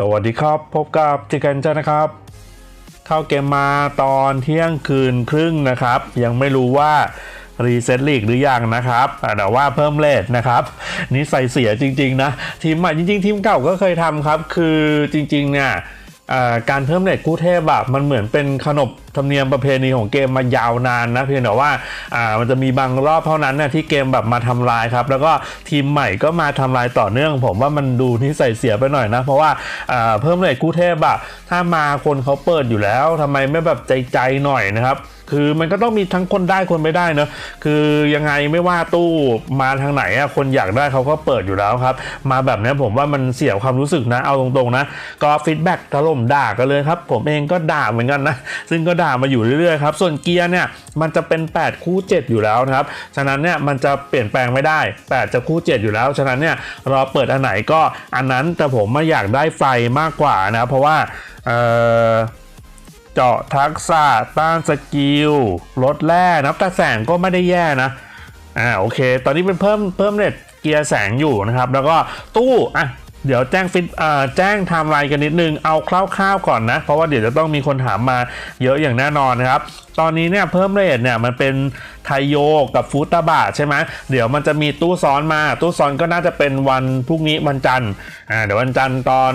สวัสดีครับ พบกับจิกันจ้านะครับ เข้าเกมมาตอนเที่ยงคืนครึ่งนะครับ ยังไม่รู้ว่ารีเซ็ตลีกหรือยังนะครับแต่ว่าเพิ่มเลทนะครับนี่ใส่เสียจริง ๆ นะ ทีมใหม่จริง ๆ ทีมเก่าก็เคยทำครับ คือจริง ๆ เนี่ย การเพิ่มเลทกู้เทพอะมันเหมือนเป็นขนบธรรมเนียมประเพณีของเกมมายาวนานนะเพียงแต่ว่ามันจะมีบางรอบเท่านั้นนะที่เกมแบบมาทำลายครับ แล้วก็ทีมใหม่ก็มาทำลายต่อเนื่อง ผมว่ามันดูนิสัยเสียไปหน่อยนะ เพราะว่าเพิ่มเลทกู้เทพอะถ้ามาคนเขาเปิดอยู่แล้วทำไมไม่แบบใจใจหน่อยนะครับ คือมันก็ต้องมีทั้งคนได้คนไม่ได้เนอะคือยังไงไม่ว่าตู้มาทางไหนอะคนอยากได้เขาก็เปิดอยู่แล้วครับ มาแบบนี้ผมว่ามันเสียความรู้สึกนะเอาตรงๆนะ ก็ฟีดแบ็กถล่มด่ากันเลยครับ ผมเองก็ด่าเหมือนกันนะ ซึ่งก็ด่ามาอยู่เรื่อยๆครับ ส่วนเกียร์เนี่ยมันจะเป็น 8 คู่ 7 อยู่แล้วนะครับ ฉะนั้นเนี่ยมันจะเปลี่ยนแปลงไม่ได้ 8 จะคู่ 7 อยู่แล้ว ฉะนั้นเนี่ยรอเปิดอันไหนก็อันนั้นแต่ผมไม่อยากได้ไฟมากกว่านะ เพราะว่าเออ เจาะทักษะต้านสกิลลดแร่นับแต่แสงก็ไม่ได้แย่นะอ่าโอเค ตอนนี้เป็นเพิ่มเพิ่มเรทเกียร์แสงอยู่นะครับ แล้วก็ตู้อะเดี๋ยวแจ้งฟิตอ่าแจ้งไทม์ไลน์กันนิดนึง เอาคร่าวๆก่อนนะ เพราะว่าเดี๋ยวจะต้องมีคนถามมาเยอะอย่างแน่นอนนะครับ ตอนนี้เนี่ยเพิ่มเรทเนี่ยมันเป็นไทโยกับฟูตาบะใช่ไหมเดี๋ยวมันจะมีตู้ซ้อนมา ตู้ซ้อนก็น่าจะเป็นวันพรุ่งนี้วันจันทร์อ่าเดี๋ยววันจันทร์ตอน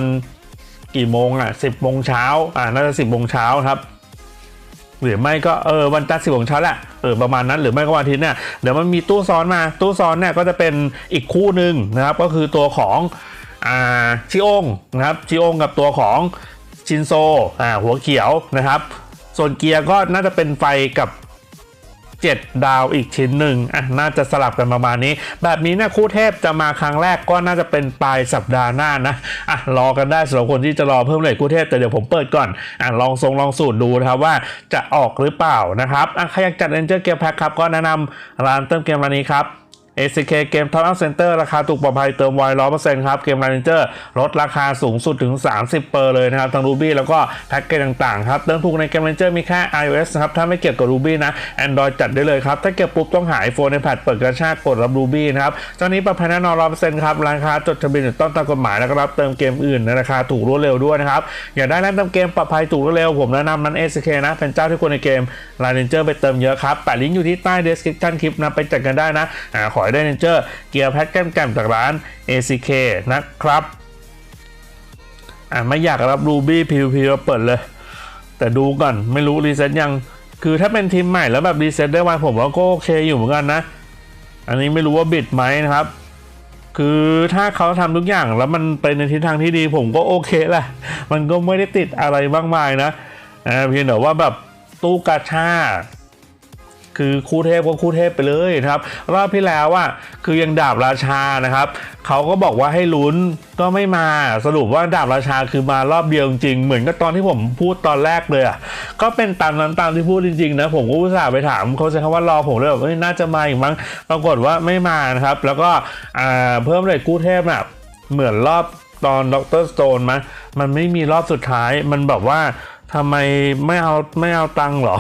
กี่โมงอะสิบโมงเช้าอ่าน่าจะสิบโมงเช้าครับหรือไม่ก็เออวันจันทร์สิบโมงเช้าแหละเออประมาณนั้นหรือไม่ก็วันอาทิตย์เนี่ยเดี๋ยวมันมีตู้ซ้อนมาตู้ซ้อนเนี่ยก็จะเป็นอีกคู่หนึ่งนะครับ ก็คือตัวของอ่าชิโองนะครับชิโองกับตัวของชินโซอ่าหัวเขียวนะครับ ส่วนเกียร์ก็น่าจะเป็นไฟกับ 7 ดาวอีกชิ้นหนึ่งอะน่าจะสลับกันประมาณนี้ แบบนี้เนี่ยคู่เทพจะมาครั้งแรกก็น่าจะเป็นปลายสัปดาห์หน้านะอะรอกันได้สำหรับคนที่จะรอเพิ่มเลยคู่เทพแต่เดี๋ยวผมเปิดก่อนอะลองทรงลองสูตรดูนะครับว่าจะออกหรือเปล่านะครับอะใครอยากจัดเอนเจอร์เกมแพ็คครับก็แนะนำร้านเติมเกมร้านนี้ครับ ACK เกม Top Up Center ราคาถูกปลอดภัยเติมไวร้อยเปอร์เซ็นต์ครับ เกม Manager ลดราคาสูงสุดถึง 30เปอร์เลยนะครับ ทั้ง Ruby แล้วก็แพ็กเกจต่างๆ ครับ เติมถูกในเกม Manager มีแค่ iOS นะครับ ถ้าไม่เกี่ยวกับ Ruby นะ Android จัดได้เลยครับ ถ้าเกี่ยวปุ๊บต้องหา iPhone iPad เปิดกระชากกดรับ Ruby นะครับเจ้านี้ปลอดภัยแน่นอนร้อยเปอร์เซ็นต์ครับราคาจดทะเบียนต้องตามกฎหมายแล้วก็รับเติมเกมอื่นในราคาถูกรวดเร็วด้วยนะครับอยากได้ร้านเติมเกมปลอดภัยถูกรวดเร็วผมแนะนำนั้น ACK นะเป็นเจ้าที่ควรในเกม l i n e Ranger ไปเติมเยอะครับแปะลิงก์อยู่ที่ใต้ description คลิปนะไปจัดกันได้นะขอให้ได้ Ranger เกียร์แพ็คแก้มๆจากร้าน ACK นะครับอ่าไม่อยากรับ Ruby PVP เราเปิดเลย แต่ดูก่อนไม่รู้รีเซ็ตยังคือถ้าเป็นทีมใหม่แล้วแบบรีเซ็ตได้ไวผมว่าก็โอเคอยู่เหมือนกันนะ อันนี้ไม่รู้ว่าบิดไหมนะครับ คือถ้าเขาทำทุกอย่างแล้วมันไปในทิศทางที่ดีผมก็โอเคแหละ มันก็ไม่ได้ติดอะไรมากมายนะเพียงแต่ว่าแบบตู้กาชา คือคู่เทพก็คู่เทพไปเลยนะครับ รอบที่แล้วอะคือยังดาบราชานะครับเขาก็บอกว่าให้ลุ้นก็ไม่มาสรุปว่าดาบราชาคือมารอบเดียวจริงเหมือนกับตอนที่ผมพูดตอนแรกเลยอะก็เป็นตามนั้นตามที่พูดจริงๆนะผมก็อุตส่าห์ไปถามเขาใช้คำว่ารอผมเลยแบบน่าจะมาอีกมั้งปรากฏว่าไม่มานะครับ แล้วก็เพิ่มเลยกู้เทพน่ะเหมือนรอบตอนด็อกเตอร์สโตนมั้มันไม่มีรอบสุดท้ายมันแบบว่า ทำไมไม่เอาไม่เอาตังค์หรอ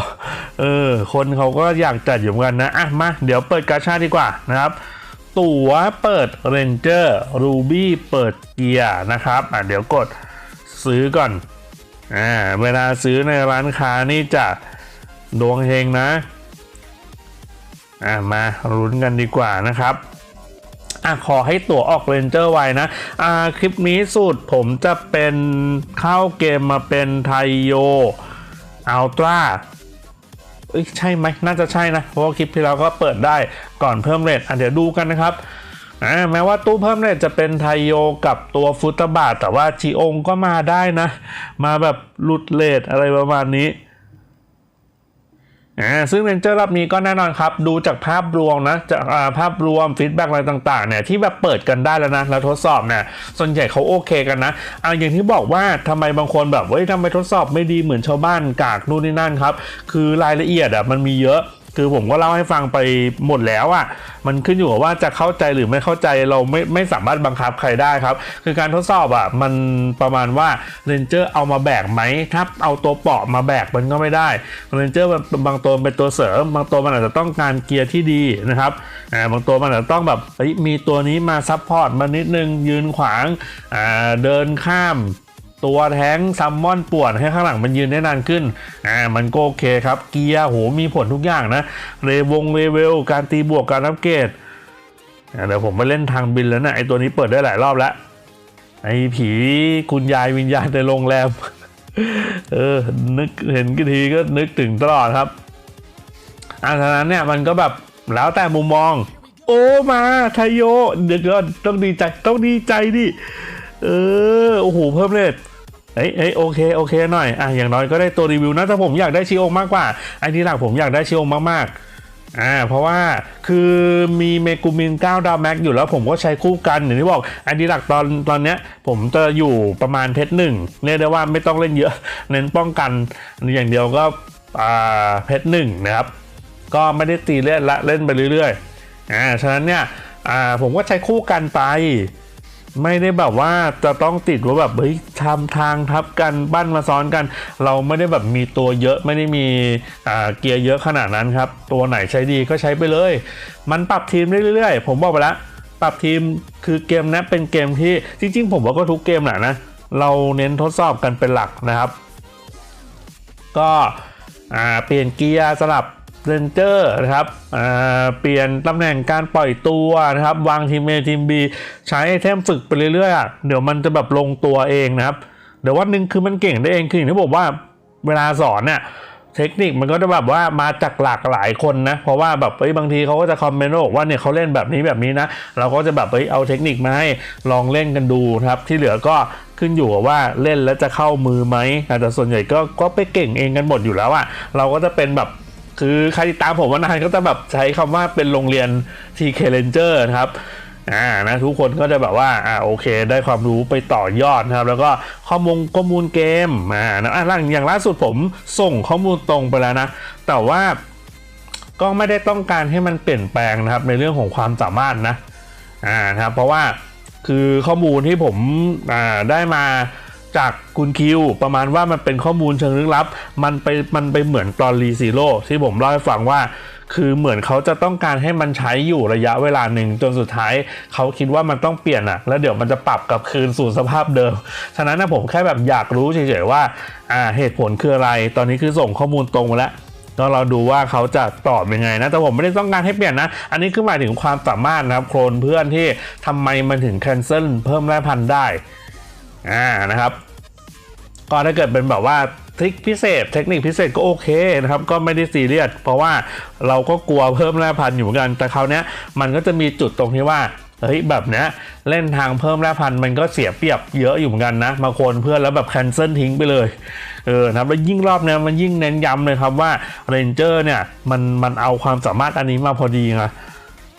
เออ คนเขาก็อยากจัดอยู่เหมือนกันนะ อะ มา เดี๋ยวเปิดกาชาดีกว่านะครับ ตั๋วเปิดเรนเจอร์รูบี้เปิดเกียร์นะครับ อะ เดี๋ยวกดซื้อก่อน อ่า เวลาซื้อในร้านค้านี่จะดวงเฮงนะ อะ มาลุ้นกันดีกว่านะครับ อะขอให้ตั๋วออกเรนเจอร์ไว้นะอ่าคลิปนี้สูตรผมจะเป็นเข้าเกมมาเป็นไทโยอัลตร้าเอ้ยใช่ไหมน่าจะใช่นะ เพราะว่าคลิปที่เราก็เปิดได้ก่อนเพิ่มเรทอะเดี๋ยวดูกันนะครับอ่าแม้ว่าตู้เพิ่มเรทจะเป็นไทโยกับตัวฟุตบาท แต่ว่าจีองก็มาได้นะ มาแบบหลุดเรทอะไรประมาณนี้ อ่าซึ่งเรนเจอร์รอบนี้ก็แน่นอนครับ ดูจากภาพรวมนะจากภาพรวมฟีดแบ็กอะไรต่างๆเนี่ยที่แบบเปิดกันได้แล้วนะแล้วทดสอบเนี่ยส่วนใหญ่เขาโอเคกันนะอาอย่างที่บอกว่าทำไมบางคนแบบเฮ้ยทำไมทดสอบไม่ดีเหมือนชาวบ้านกากนู่นนี่นั่นครับ คือรายละเอียดอะมันมีเยอะ คือผมก็เล่าให้ฟังไปหมดแล้วอะ่ะ มันขึ้นอยู่กับว่าจะเข้าใจหรือไม่เข้าใจเราไม่ไม่สามารถบังคับใครได้ครับ คือการทดสอบอะ่ะมันประมาณว่าเรนเจอร์เอามาแบกไหมถ้าเอาตัวเปาะมาแบกมันก็ไม่ได้เรนเจอร์บางตัวเป็นตัวเสริม บางตัวมันอาจจะต้องการเกียร์ที่ดีนะครับอ่าบางตัวมันอาจจะต้องแบบเฮ้ยมีตัวนี้มาซับพอร์ตมานิดนึงยืนขวางอ่าเดินข้าม ตัวแท้งซัมมอนป่วนให้ข้างหลังมันยืนได้นานขึ้น อ่า มันก็โอเคครับ เกียร์โหมีผลทุกอย่างนะ เรวงเรเวล การตีบวก การอัปเกรดอ่าเดี๋ยวผมไปเล่นทางบินแล้วนะไอตัวนี้เปิดได้หลายรอบแล้วไอผีคุณยายวิญญาณในโรงแรม เออ นึกเห็นกี่ทีก็นึกถึงตลอดครับอ่านั้นเนี่ยมันก็แบบแล้วแต่มุมมอง โอ้มาไทยโย เดี๋ยวก่อนต้องดีใจต้องดีใจดิ เออ โอ้โห เพิ่มเลท เอ้ยเอ้ยโอเคโอเคหน่อยอะอย่างน้อยก็ได้ตัวรีวิวนะแต่ผมอยากได้ชิโอมากกว่าอันที่หลักผมอยากได้ชิโอมากๆอ่าเพราะว่าคือมีเมกูมิน9ดาวแม็กอยู่แล้วผมก็ใช้คู่กันอย่างที่บอกอันที่หลักตอนตอนเนี้ยผมจะอยู่ประมาณเพชรหนึ่งเรียกได้ว่าไม่ต้องเล่นเยอะ เน้นป้องกันอย่างเดียวก็อ่าเพชรหนึ่งนะครับ ก็ไม่ได้ตีเล่นละเล่นไปเรื่อยๆอ่าฉะนั้นเนี่ยอ่าผมก็ใช้คู่กันไป ไม่ได้แบบว่าจะต้องติดว่าแบบเฮ้ยทำทางทับกันปั้นมาซ้อนกัน เราไม่ได้แบบมีตัวเยอะไม่ได้มีอ่าเกียร์เยอะขนาดนั้นครับ ตัวไหนใช้ดีก็ใช้ไปเลย มันปรับทีมเรื่อยๆ ผมบอกไปแล้วปรับทีมคือเกมนี้เป็นเกมที่จริง ๆ ผมว่าก็ทุกเกมแหละนะเราเน้นทดสอบกันเป็นหลักนะครับ ก็อ่าเปลี่ยนเกียร์สลับ เรนเจอร์นะครับเปลี่ยนตำแหน่งการปล่อยตัวนะครับ วางทีม A ทีม B ใช้ไอเทมฝึกไปเรื่อยๆเดี๋ยวมันจะแบบลงตัวเองนะครับ เดี๋ยววันหนึ่งคือมันเก่งได้เองคืออย่างที่บอกว่าเวลาสอนเนี่ยเทคนิคมันก็จะแบบว่ามาจากหลากหลายคนนะ เพราะว่าแบบเอ้ยบางทีเขาก็จะคอมเมนต์บอกว่าเนี่ยเขาเล่นแบบนี้แบบนี้นะ เราก็จะแบบเอ้ยเอาเทคนิคมาให้ลองเล่นกันดูนะครับ ที่เหลือก็ขึ้นอยู่กับว่าเล่นแล้วจะเข้ามือไหมแต่ส่วนใหญ่ก็ก็ไปเก่งเองกันหมดอยู่แล้วอะเราก็จะเป็นแบบ คือใครติดตามผมมานานก็จะแบบใช้คำว่าเป็นโรงเรียน TK Ranger นะครับอ่านะทุกคนก็จะแบบว่าอ่าโอเค ได้ความรู้ไปต่อยอดนะครับ แล้วก็ข้อมูลข้อมูลเกมอ่านะอะล่างอย่างล่าสุดผมส่งข้อมูลตรงไปแล้วนะ แต่ว่าก็ไม่ได้ต้องการให้มันเปลี่ยนแปลงนะครับในเรื่องของความสามารถนะอ่านะครับเพราะว่าคือข้อมูลที่ผมอ่าได้มา จากคุณคิว ประมาณว่ามันเป็นข้อมูลเชิงลึกลับ มันไปมันไปเหมือนตอนรีซีโร่ที่ผมเล่าให้ฟังว่า คือเหมือนเขาจะต้องการให้มันใช้อยู่ระยะเวลาหนึ่งจนสุดท้าย เขาคิดว่ามันต้องเปลี่ยนอะแล้วเดี๋ยวมันจะปรับกลับคืนสู่สภาพเดิม ฉะนั้นนะผมแค่แบบอยากรู้เฉยๆว่าอ่าเหตุผลคืออะไร ตอนนี้คือส่งข้อมูลตรงมาแล้วก็เราดูว่าเขาจะตอบยังไงนะ แต่ผมไม่ได้ต้องการให้เปลี่ยนนะ อันนี้คือหมายถึงความสามารถนะครับโคลนเพื่อนที่ทำไมมันถึงแคนเซิลเพิ่มแร่พันได้อ่านะครับ ก็ถ้าเกิดเป็นแบบว่าทริคพิเศษ เทคนิคพิเศษก็โอเคนะครับ ก็ไม่ได้ซีเรียสเพราะว่าเราก็กลัวเพิ่มแร่พันธุ์อยู่เหมือนกัน แต่คราวนี้มันก็จะมีจุดตรงที่ว่าเฮ้ยแบบเนี้ยเล่นทางเพิ่มแร่พันธุ์มันก็เสียเปรียบเยอะอยู่เหมือนกันนะมาโคนเพื่อนแล้วแบบแคนเซิลทิ้งไปเลยเออนะครับแล้วยิ่งรอบเนี้ยมันยิ่งเน้นย้ำเลยครับว่าเรนเจอร์เนี่ยมันมันเอาความสามารถอันนี้มาพอดีไง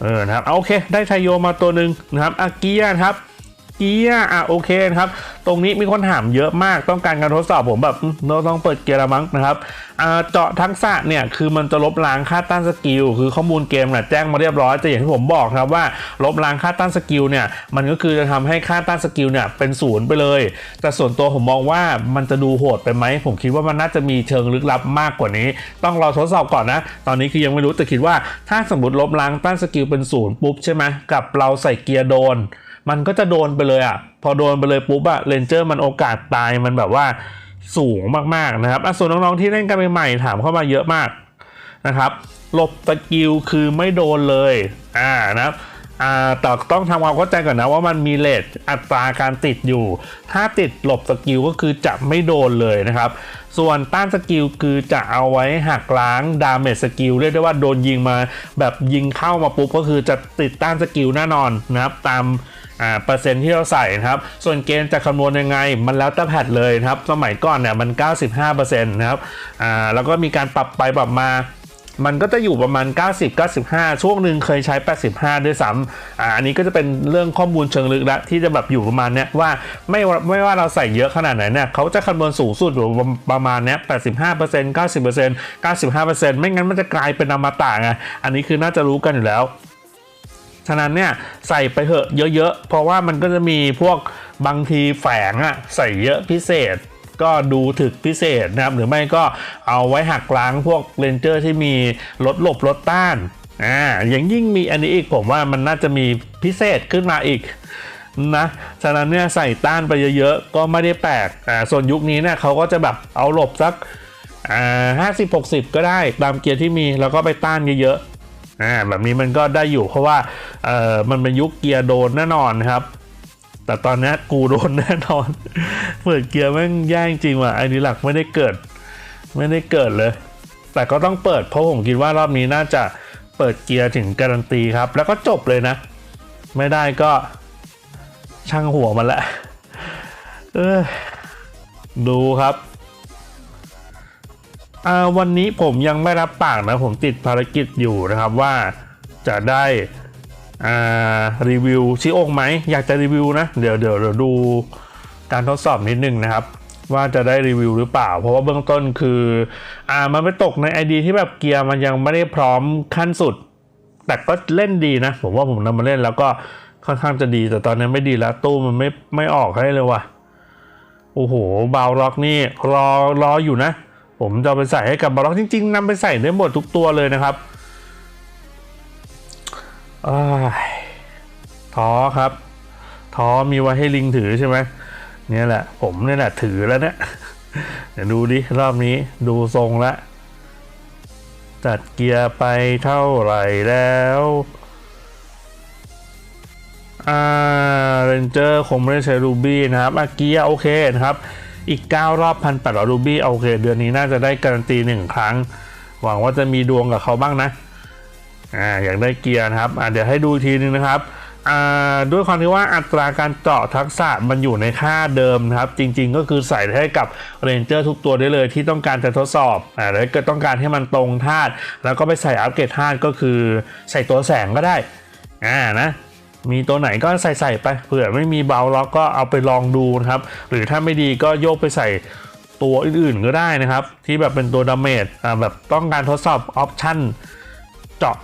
เออนะครับโอเค ได้ไทโยมาตัวหนึ่งนะครับอากียนะครับ เกียร์อะโอเคนะครับ ตรงนี้มีคนถามเยอะมากต้องการการทดสอบผมแบบเราต้องเปิดเกียร์ละมั้งนะครับเจาะทักษะเนี่ยคือมันจะลบล้างค่าต้านสกิลคือข้อมูลเกมเนี่ยแจ้งมาเรียบร้อยแต่อย่างที่ผมบอกครับว่าลบล้างค่าต้านสกิลเนี่ยมันก็คือจะทำให้ค่าต้านสกิลเนี่ยเป็นศูนย์ไปเลย แต่ส่วนตัวผมมองว่ามันจะดูโหดไปไหมผมคิดว่ามันน่าจะมีเชิงลึกลับมากกว่านี้ ต้องรอทดสอบก่อนนะ ตอนนี้คือยังไม่รู้แต่คิดว่าถ้าสมมติลบล้างต้านสกิลเป็นศูนย์ปุ๊บใช่ไหมกับเราใส่เกียร์โดน มันก็จะโดนไปเลยอะ พอโดนไปเลยปุ๊บอะเรนเจอร์มันโอกาสตายมันแบบว่าสูงมากๆนะครับอะส่วนน้องๆที่เล่นกันใหม่ๆถามเข้ามาเยอะมากนะครับหลบสกิลคือไม่โดนเลยอ่านะครับ อ่าแต่ต้องทำความเข้าใจก่อนนะว่ามันมีเลทอัตราการติดอยู่ ถ้าติดหลบสกิลก็คือจะไม่โดนเลยนะครับ ส่วนต้านสกิลคือจะเอาไว้หักล้างดาเมจสกิลเรียกได้ว่าโดนยิงมาแบบยิงเข้ามาปุ๊บก็คือจะติดต้านสกิลแน่นอนนะครับตามเปอร์เซ็นต์ที่เราใส่นะครับ ส่วนเกณฑ์จะคำนวณยังไง มันแล้วแต่แพทเลยนะครับ สมัยก่อนเนี่ยมัน 95%นะครับ แล้วก็มีการปรับไปปรับมา มันก็จะอยู่ประมาณ 90 95 ช่วงหนึ่งเคยใช้ 85 ด้วยซ้ำอ่าอันนี้ก็จะเป็นเรื่องข้อมูลเชิงลึกล้วที่จะแบบอยู่ประมาณเนี้ยว่าไม่ไม่ว่าเราใส่เยอะขนาดไหนเนี่ยเขาจะคำนวณสูงสุดอยู่ประมาณเนี้ย85% 90% 95%ไม่งั้นมันจะกลายเป็นอมตะไงอันนี้คือน่าจะรู้กันอยู่แล้วฉะนั้นเนี่ยใส่ไปเถอะเยอะๆ เพราะว่ามันก็จะมีพวกบางทีแฝงอะใส่เยอะพิเศษ ก็ดูถึกพิเศษนะครับ หรือไม่ก็เอาไว้หักล้างพวกเรนเจอร์ที่มีลดหลบลดต้านอ่าอย่างยิ่งมีอันนี้อีกผมว่ามันน่าจะมีพิเศษขึ้นมาอีกนะฉะนั้นเนี่ยใส่ต้านไปเยอะๆ ก็ไม่ได้แปลกอ่าส่วนยุคนี้เนี่ยเขาก็จะแบบเอาหลบสักอ่าห้าสิบหกสิบก็ได้ตามเกียร์ที่มีแล้วก็ไปต้านเยอะๆอ่าแบบนี้มันก็ได้อยู่เพราะว่าเออมันเป็นยุคเกียร์โดนแน่นอนครับ แต่ตอนนี้กูโดนแน่นอน เปิดเกียร์แม่งแย่งจริงว่ะไอ้นี่หลักไม่ได้เกิด ไม่ได้เกิดเลย แต่ก็ต้องเปิดเพราะผมคิดว่ารอบนี้น่าจะเปิดเกียร์ถึงการันตีครับ แล้วก็จบเลยนะ ไม่ได้ก็ช่างหัวมันแหละเออดูครับวันนี้ผมยังไม่รับปากนะผมติดภารกิจอยู่นะครับว่าจะได้ รีวิวชิโองไหมอยากจะรีวิวนะเดี๋ยวเดี๋ยวเดี๋ยวดูการทดสอบนิดนึงนะครับ ว่าจะได้รีวิวหรือเปล่า เพราะว่าเบื้องต้นคืออ่ามันไปตกใน ID ที่แบบเกียร์มันยังไม่ได้พร้อมขั้นสุด แต่ก็เล่นดีนะ ผมว่าผมนำมาเล่นแล้วก็ค่อนข้างจะดี แต่ตอนนี้ไม่ดีแล้วตู้มันไม่ไม่ออกให้เลยว่ะโอ้โหบาวล็อกนี่รอรออยู่นะ ผมจะไปใส่ให้กับบาวล็อกจริง ๆนำไปใส่ได้หมดทุกตัวเลยนะครับ ท้อครับ ท้อมีไว้ให้ลิงถือใช่ไหมเนี่ยแหละ ผมเนี่ยแหละถือแล้วเนี่ยเดี๋ยวดูดิรอบนี้ดูทรงล้วจัดเกียร์ไปเท่าไหร่แล้วอ่าเรนเจอร์คงไม่ได้ใช้รูบี้นะครับอาเกียร์โอเคนะครับ อีก 9 รอบพันแปดรูบี้โอเค เดือนนี้น่าจะได้การันตีหนึ่งครั้ง หวังว่าจะมีดวงกับเขาบ้างนะ อ่าอยากได้เกียร์นะครับอ่าเดี๋ยวให้ดูอีกทีนึงนะครับอ่าด้วยความที่ว่าอัตราการเจาะทักษะมันอยู่ในค่าเดิมนะครับ จริงๆก็คือใส่ให้กับเรนเจอร์ทุกตัวได้เลยที่ต้องการจะทดสอบอ่าแล้วก็ต้องการให้มันตรงธาตุแล้วก็ไปใส่อัปเกรดธาตุก็คือใส่ตัวแสงก็ได้อ่านะมีตัวไหนก็ใส่ใส่ไปเผื่อไม่มีเบาล็อกก็เอาไปลองดูนะครับ หรือถ้าไม่ดีก็โยกไปใส่ตัวอื่นๆก็ได้นะครับ ที่แบบเป็นตัวดาเมจแบบต้องการทดสอบออปชั่น จาะ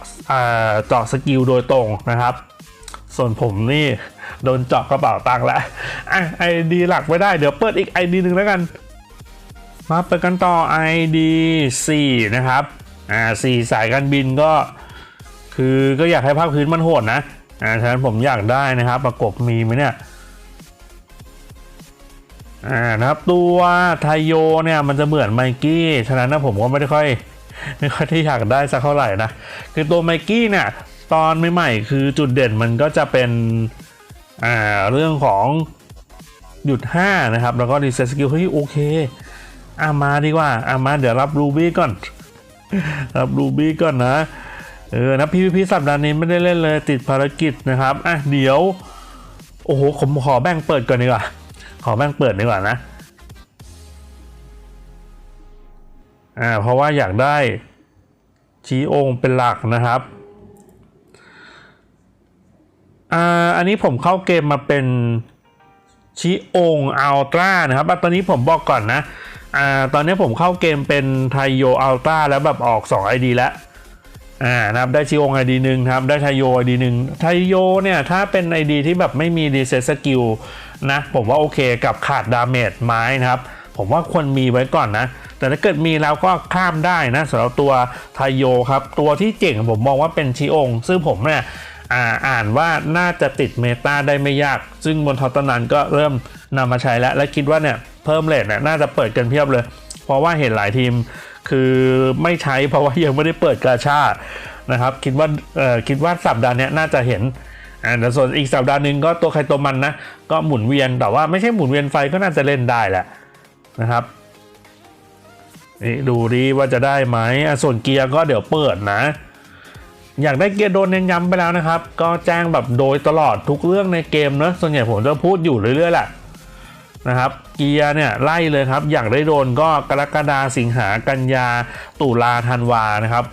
เจาะสกิลโดยตรงนะครับ ส่วนผมนี่โดนเจาะกระเป๋าตังค์แล้วไอดีหลักไม่ได้เดี๋ยวเปิดอีกไอดีหนึ่งแล้วกัน มาเปิดกันต่อ ID 4นะครับอ่า4สายการบินก็ คือก็อยากให้ภาคพื้นมันโหดนะอ่าฉะนั้นผมอยากได้นะครับ ประกบมีไหมเนี่ยอ่านะครับตัวไทโยเนี่ยมันจะเหมือนไมกี้ฉะนั้นนะผมก็ไม่ได้ค่อย ไม่ค่อยที่อยากได้สักเท่าไหร่นะ คือตัวไมกี้เนี่ย ตอนใหม่ๆคือจุดเด่นมันก็จะเป็นอ่าเรื่องของหยุด 5 นะครับ แล้วก็รีเซ็ตสกิลเฮ้ยโอเคอามาดีกว่าอามาเดี๋ยวรับรูบี้ก่อน รับรูบี้ก่อนนะ เออนะพี่พี่สัปดาห์นี้ไม่ได้เล่นเลยติดภารกิจนะครับ อะเดี๋ยว โอ้โห ผมขอแบ่งเปิดก่อนดีกว่า ขอแบ่งเปิดดีกว่านะ อ่าเพราะว่าอยากได้ชี้องค์เป็นหลักนะครับอ่าอันนี้ผมเข้าเกมมาเป็นชิองอัลตร้านะครับ ตอนนี้ผมบอกก่อนนะ อ่า ตอนนี้ผมเข้าเกมเป็นไทโยอัลตร้าแล้วแบบออก 2 ID แล้ว อ่า นะครับ ได้ชิองไอดีหนึ่งครับ ได้ไทโยไอดีหนึ่งไทโยเนี่ย ถ้าเป็น ID ที่แบบไม่มีรีเซสกิลนะ ผมว่าโอเคกับขาดดาเมจไม้นะครับ ผมว่าควรมีไว้ก่อนนะ แต่ถ้าเกิดมีแล้วก็ข้ามได้นะสำหรับตัวไทโยครับตัวที่เจ๋งผมมองว่าเป็นชิองซึ่งผมเนี่ยอ่านว่าน่าจะติดเมตาได้ไม่ยาก ซึ่งบนทอตนั้นก็เริ่มนำมาใช้แล้ว และคิดว่าเนี่ยเพิ่มเลทเนี่ยน่าจะเปิดกันเพียบเลย เพราะว่าเห็นหลายทีมคือไม่ใช้เพราะว่ายังไม่ได้เปิดกาชานะครับคิดว่าคิดว่าสัปดาห์นี้น่าจะเห็นอ่าแต่ส่วนอีกสัปดาห์หนึ่งก็ตัวใครตัวมันนะ ก็หมุนเวียนแต่ว่าไม่ใช่หมุนเวียนไฟก็น่าจะเล่นได้แหละนะครับ นี่ดูดีว่าจะได้ไหมส่วนเกียร์ก็เดี๋ยวเปิดนะ อยากได้เกียร์โดนเน้นย้ำไปแล้วนะครับ ก็แจ้งแบบโดยตลอดทุกเรื่องในเกมเนอะส่วนใหญ่ผมจะพูดอยู่เรื่อยๆแหละนะครับเกียร์เนี่ยไล่เลยครับ อยากได้โดนก็กรกฎาสิงหากันยาตุลาธันวานะครับ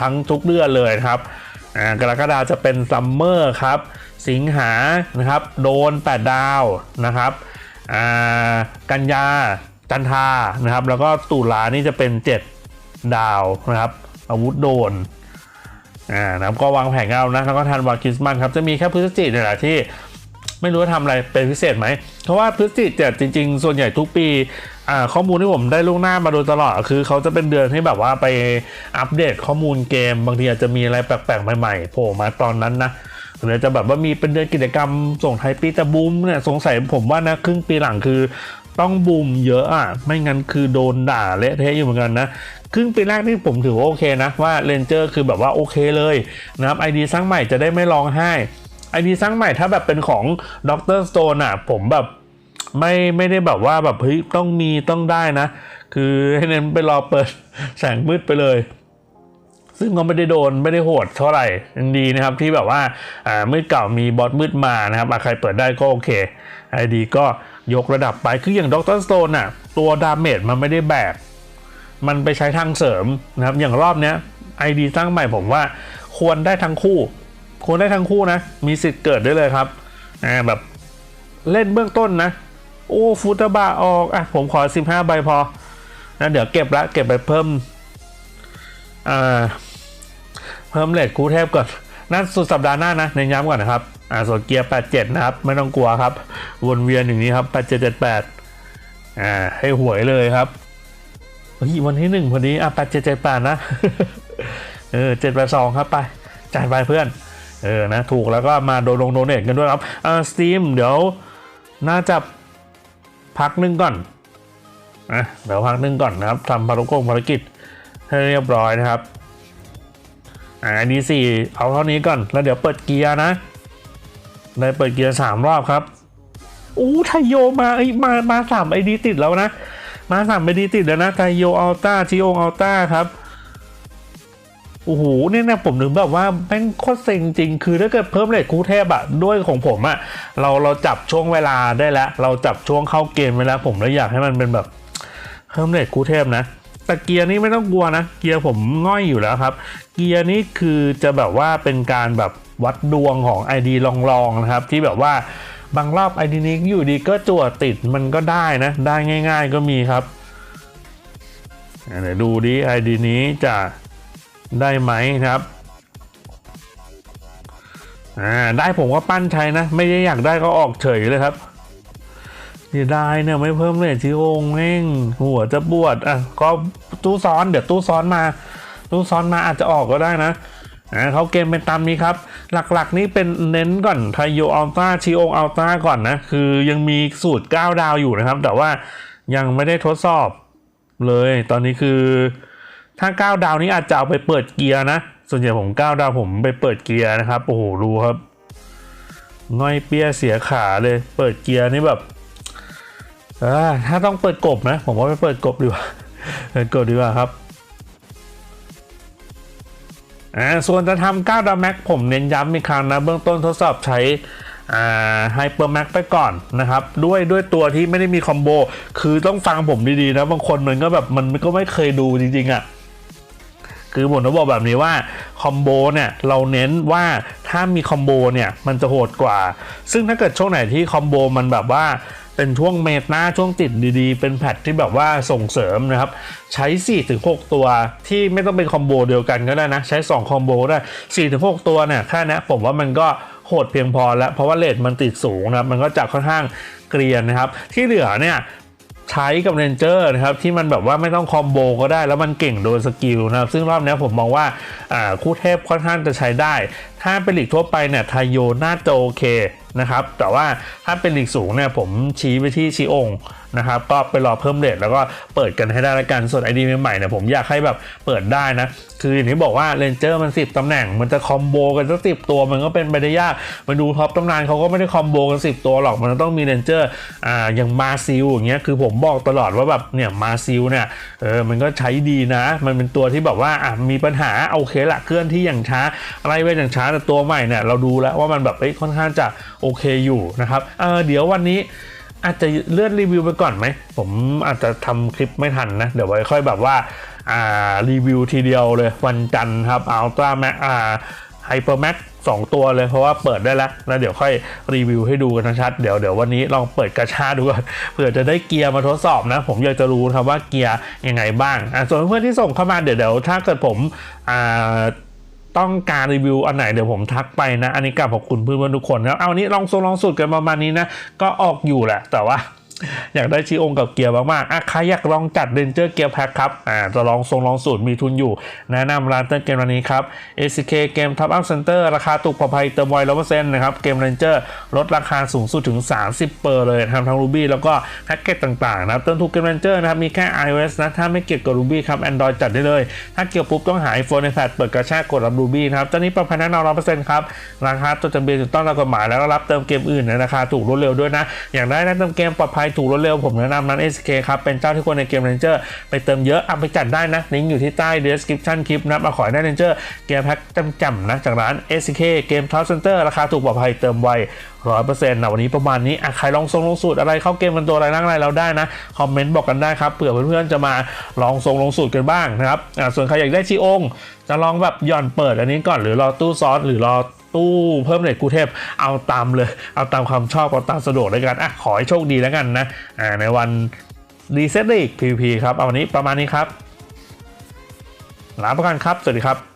ทั้งทุกเดือนเลยครับอ่ากรกฎาจะเป็นซัมเมอร์ครับ สิงหานะครับ โดน 8 ดาวนะครับกันยา จันทานะครับ แล้วก็ตุลานี่จะเป็น 7 ดาวนะครับ อาวุธโดนอ่านะครับก็วางแผนเอานะแล้วก็ทันวาคริสต์มาสครับจะมีแค่พฤศจิกายนนี่แหละที่ไม่รู้ว่าทำอะไรเป็นพิเศษไหม เพราะว่าพฤศจิกายนจริง ๆ ส่วนใหญ่ทุกปีอ่าข้อมูลที่ผมได้ล่วงหน้ามาโดยตลอด คือเขาจะเป็นเดือนที่แบบว่าไปอัปเดตข้อมูลเกม บางทีอาจจะมีอะไรแปลกๆ ใหม่ๆโผล่มาตอนนั้นนะหรือจะแบบว่ามีเป็นเดือนกิจกรรมส่งท้ายปีแต่บูมเนี่ยสงสัยผมว่านะครึ่งปีหลังคือ ต้องบูมเยอะอะ ไม่งั้นคือโดนด่าเละเทะอยู่เหมือนกันนะ ครึ่งปีแรกนี่ผมถือว่าโอเคนะ ว่าเรนเจอร์คือแบบว่าโอเคเลยนะครับไอดีสร้างใหม่จะได้ไม่ร้องไห้ไอดีสร้างใหม่ถ้าแบบเป็นของด็อกเตอร์สโตนอะ ผมแบบไม่ไม่ได้แบบว่าแบบเฮ้ยต้องมีต้องได้นะ คือให้เน้นไปรอเปิดแสงมืดไปเลยซึ่งก็ไม่ได้โดนไม่ได้โหดเท่าไหร่ยังดีนะครับที่แบบว่าอ่ามืดเก่ามีบอสมืดมานะครับใครเปิดได้ก็โอเคไอดีก็ ยกระดับไปคืออย่างดรสโตนอะตัวดาเมจมันไม่ได้แบก มันไปใช้ทางเสริมนะครับ อย่างรอบเนี้ยไอดีสร้งใหม่ผมว่าควรได้ทั้งคู่ ควรได้ทั้งคู่นะ มีสิทธิ์เกิดได้เลยครับอ่าแบบเล่นเบื้องต้นนะ โอ้ฟูตบาออกอะผมขอ 15 ใบพอนะเดี๋ยวเก็บละเก็บไปเพิ่มอ่าเพิ่มเลทคูเทพก่อนนั่นสุดสัปดาห์หน้านะเน้นย้ำก่อนนะครับ อ่าส่วนเกียร์ 87 นะครับ ไม่ต้องกลัวครับ วนเวียนอย่างนี้ครับ 8778 อ่า ให้หวยเลยครับเฮ้ยวันที่หนึ่งพอดีอะแปดเจเจแปดนะ เออเจ็ดแปดสองครับไป จ่ายไปเพื่อน เออ นะ ถูกแล้วก็มาโดนลงโดเนทกันด้วยครับ อ่าสตรีมเดี๋ยวน่าจะพักหนึ่งก่อนอะเดี๋ยวพักหนึ่งก่อนนะครับทำภารกิจภารกิจให้เรียบร้อยนะครับ อ่าอันนี้สี่เอาเท่านี้ก่อน แล้วเดี๋ยวเปิดเกียร์นะ ได้เปิดเกียร์สามรอบครับอู้ไทยโยมาเอ้มามาสามไอดีติดแล้วนะ มาสามไปดีติดแล้วนะไทโยอัลต้าจิโออัลต้าครับโอ้โหเนี่ยนะผมถึงแบบว่าแม่งโคตรเซ็งจริง คือถ้าเกิดเพิ่มเลทคูเทพอะด้วยของผมอะเราเราจับช่วงเวลาได้แล้ว เราจับช่วงเข้าเกมไปแล้วผมเลยอยากให้มันเป็นแบบเพิ่มเลทคูเทพนะแต่เกียร์นี้ไม่ต้องกลัวนะ เกียร์ผมง่อยอยู่แล้วครับ เกียร์นี้คือจะแบบว่าเป็นการแบบ วัดดวงของ ID ลองๆนะครับ ที่แบบว่าบางรอบ ID นี้อยู่ดีก็จั่วติดมันก็ได้นะ ได้ง่าย ๆ ก็มีครับเดี๋ยวดูดิ ID นี้จะได้ไหมครับอ่าได้ผมก็ปั้นใช้นะ ไม่ได้อยากได้ก็ออกเฉยเลยครับเสียดายเนี่ยไม่เพิ่มเลยชิโองเองหัวจะปวดอะก็ตู้ซ้อนเดี๋ยวตู้ซ้อนมา ตู้ซ้อนมาอาจจะออกก็ได้นะ อ่าเขาเกมเป็นตามนี้ครับ หลักๆนี่เป็นเน้นก่อนไทโยอัลต้าชิโองอัลต้าก่อนนะ คือยังมีสูตร 9 ดาวอยู่นะครับ แต่ว่ายังไม่ได้ทดสอบเลย ตอนนี้คือถ้า 9 ดาวนี้อาจจะเอาไปเปิดเกียร์นะ ส่วนใหญ่ผม 9 ดาวผมไปเปิดเกียร์นะครับ โอ้โห ดูครับง่อยเปียเสียขาเลย เปิดเกียร์นี่แบบถ้าต้องเปิดกบนะ ผมว่าไปเปิดกบดีกว่าเปิดกบดีกว่าครับ อ่าส่วนจะทำ9ดาวแม็กผมเน้นย้ำอีกครั้งนะ เบื้องต้นทดสอบใช้ไฮเปอร์แม็กไปก่อนนะครับด้วยด้วยตัวที่ไม่ได้มีคอมโบ คือต้องฟังผมดีๆนะ บางคนมันก็แบบมันก็ไม่เคยดูจริงๆอะ่ะคือผมจะบอกแบบนี้ว่าคอมโบเนี่ยเราเน้นว่าถ้ามีคอมโบเนี่ยมันจะโหดกว่า ซึ่งถ้าเกิดช่วงไหนที่คอมโบมันแบบว่าเป็นช่วงเมตาช่วงติดดีๆ เป็นแพทที่แบบว่าส่งเสริมนะครับ ใช้ 4-6 ตัวที่ไม่ต้องเป็นคอมโบเดียวกันก็ได้นะ ใช้ 2 คอมโบได้ 4-6 ตัวเนี่ยแค่นี้ผมว่ามันก็โหดเพียงพอแล้ว เพราะว่าเลทมันติดสูงนะครับ มันก็จะค่อนข้างเกรียนนะครับ ที่เหลือเนี่ยใช้กับเรนเจอร์นะครับที่มันแบบว่าไม่ต้องคอมโบก็ได้แล้วมันเก่งโดยสกิลนะครับซึ่งรอบนี้ผมมองว่าอ่าคู่เทพค่อนข้างจะใช้ได้ ถ้าเป็นลีกทั่วไปเนี่ยไทโยน่าจะโอเคนะครับ แต่ว่าถ้าเป็นลีกสูงเนี่ยผมชี้ไปที่ชิองนะครับ ก็ไปรอเพิ่มเรทแล้วก็เปิดกันให้ได้ละกันส่วนไอดีใหม่ๆเนี่ยผมอยากให้แบบเปิดได้นะ คืออย่างที่บอกว่าเรนเจอร์มัน 10 ตำแหน่ง มันจะคอมโบกันสักสิตัวมันก็เป็นไปได้ยากมาดูท็อปตำนานเขาก็ไม่ได้คอมโบกัน 10 ตัวหรอกมันต้องมีเรนเจอร์อ่าอย่างมาซิลอย่างเงี้ยคือผมบอกตลอดว่าแบบเนี่ยมาซิลเนี่ยเออมันก็ใช้ดีนะ มันเป็นตัวที่แบบว่าอะมีปัญหาโอเคละเคลื่อนที่อย่างช้าอะไรไปอย่างช้าแต่ตัวใหม่เนี่ยเราดูแล้วว่ามันแบบเอ้ยค่อนข้างจะโอเคอยู่นะครับเเดี๋ยววันนี้อาจจะเลื่อนรีวิวไปก่อนไหม ผมอาจจะทำคลิปไม่ทันนะ เดี๋ยวไว้ค่อยแบบว่าารีวิวทีเดียวเลยวันจันทร์ครับอัลตร้าแม็กไฮเปอร์แม็กสองตัวเลยเพราะว่าเปิดได้แล้วแล้วเดี๋ยวค่อยรีวิวให้ดูกันชัดเดี๋ยวเดี๋ยววันนี้ลองเปิดกระชาดูก่อนเผื่อจะได้เกียร์มาทดสอบนะ ผมอยากจะรู้ครับว่าเกียร์ยังไงบ้างอะส่วนเพื่อนที่ส่งเข้ามาเดี๋ยวเดี๋ยวถ้าเกิดผมอ่า ต้องการรีวิวอันไหนเดี๋ยวผมทักไปนะ อันนี้กลับขอบคุณเพื่อนๆทุกคนแล้วเอานี้ลองทรงลองสุดกันประมาณนี้นะ ก็ออกอยู่แหละแต่ว่า อยากได้ชีองกับเกียร์มากๆอะใครอยากลองจัดเรนเจอร์เกียร์แพ็คครับอ่าจะลองทรงลองสูตรมีทุนอยู่ แนะนำร้านเติมเกมร้านนี้ครับ ACK เกม Top Up Center ราคาถูกปลอดภัยเติมไวร้อยเปอร์เซ็นต์นะครับ เกมเรนเจอร์ลดราคาสูงสุดถึง 30 เปอร์เลยทำทั้ง Ruby แล้วก็แพ็กเกจต่างๆนะครับเติมถูกเกมเรนเจอร์นะครับมีแค่ iOS นะถ้าไม่เกี่ยวกับ Ruby ครับ Android จัดได้เลย ถ้าเกี่ยวปุ๊บต้องหา iPhone iPad เปิดกระชากกดรับ Ruby นะครับเจ้านี้ปลอดภัยแน่นอนร้อยเปอร์เซ็นต์ครับราคาตัวจำเป็นถูกต้องตามกฎหมายแล้วรับเติมเกมอื่นในราคาถูกรวดเร็วด้วยนะ อย่างได้ได้เติมเกมปลอดภัยถูกรวดเร็วผมแนะนำนั้น SK ครับ เป็นเจ้าที่ควรในเกม Ranger ไปเติมเยอะเอาไปจัดได้นะลิงก์อยู่ที่ใต้ description คลิปนะเอาขอให้ได้ Ranger เกมแพ็คจำๆนะจากร้าน SK เกม Top Center ราคาถูกปลอดภัยเติมไวร้อยเปอร์เซ็นต์นะวันนี้ประมาณนี้อะใครลองทรงลงสูตรอะไรเข้าเกมมันตัวอะไรนั่งอะไรเราได้นะ คอมเมนต์บอกกันได้ครับเผื่อเพื่อนๆจะมาลองทรงลงสูตรกันบ้างนะครับอะส่วนใครอยากได้ชีองจะลองแบบหย่อนเปิดอันนี้ก่อนหรือรอตู้ซอสหรือรอ ตู้เพิ่มเลทกูเทพเอาตามเลย เอาตามความชอบเอาตามสะดวกแล้วกันอะขอให้โชคดีแล้วกันนะอ่าในวันรีเซ็ตลีก PVP ครับ เอาวันนี้ประมาณนี้ครับลาไปกันครับ สวัสดีครับ